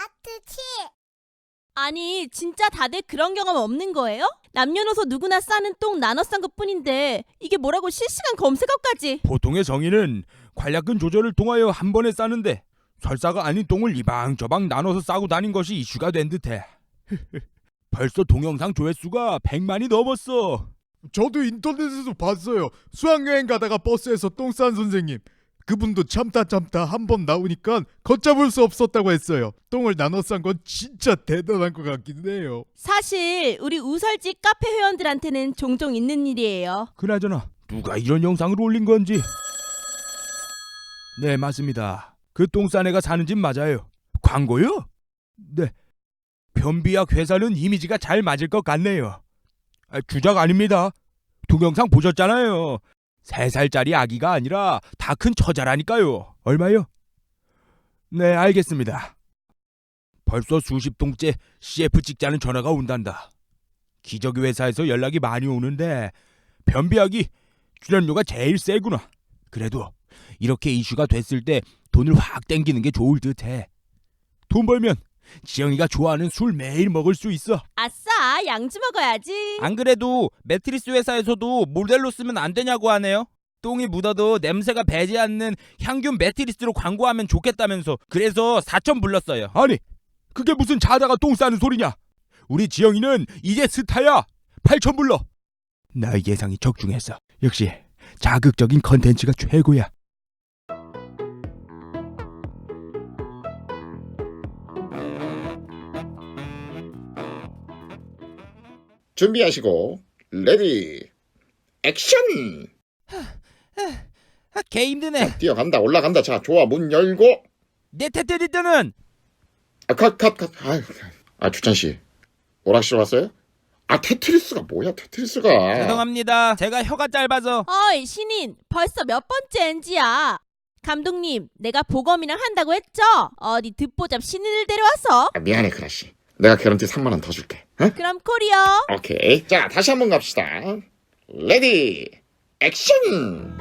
아트치. 아니, 진짜 다들 그런 경험 없는 거예요? 남녀노소 누구나 싸는 똥 나눠 싼 것 뿐인데 이게 뭐라고 실시간 검색어까지. 보통의 성인은 관략근 조절을 통하여 한 번에 싸는데 설사가 아닌 똥을 이방저방 나눠서 싸고 다닌 것이 이슈가 된 듯해. 벌써 동영상 조회수가 100만이 넘었어. 저도 인터넷에서 봤어요. 수학여행 가다가 버스에서 똥 싼 선생님. 그분도 참다 참다 한 번 나오니까 걷잡을 수 없었다고 했어요. 똥을 나눠 싼 건 진짜 대단한 것 같긴 해요. 사실 우리 우설지 카페 회원들한테는 종종 있는 일이에요. 그나저나 누가 이런 영상을 올린 건지. 네 맞습니다. 그 똥싼 애가 사는 집 맞아요. 광고요? 네. 변비약 회사는 이미지가 잘 맞을 것 같네요. 아, 주작 아닙니다. 동영상 보셨잖아요. 세 살짜리 아기가 아니라 다 큰 처자라니까요. 얼마요? 네 알겠습니다. 벌써 수십 통째 CF 찍자는 전화가 온단다. 기저귀 회사에서 연락이 많이 오는데 변비약이 출연료가 제일 세구나. 그래도 이렇게 이슈가 됐을 때 돈을 확 땡기는 게 좋을 듯해. 돈 벌면 지영이가 좋아하는 술 매일 먹을 수 있어. 아싸, 양주 먹어야지. 안 그래도 매트리스 회사에서도 모델로 쓰면 안 되냐고 하네요. 똥이 묻어도 냄새가 배지 않는 향균 매트리스로 광고하면 좋겠다면서 그래서 4천 불렀어요. 아니, 그게 무슨 자다가 똥 싸는 소리냐? 우리 지영이는 이제 스타야. 8천 불러. 나의 예상이 적중했어. 역시 자극적인 컨텐츠가 최고야. 준비하시고 레디 액션 아, 개 힘드네. 뛰어간다 올라간다 자 좋아 문 열고 내 테트리스는 아, 컷컷컷 아유 아 주찬 씨 오락실 왔어요? 아 테트리스가 뭐야 테트리스가 죄송합니다. 제가 혀가 짧아서 어이, 신인. 벌써 몇 번째 NG야. 감독님, 내가 보검이랑 한다고 했죠? 어디 듣보잡 신인을 데려와서. 아, 미안해 크라씨 내가 개런티 3만 원 더 줄게. 어? 그럼 코리어. 오케이. 자 다시 한번 갑시다. 레디. 액션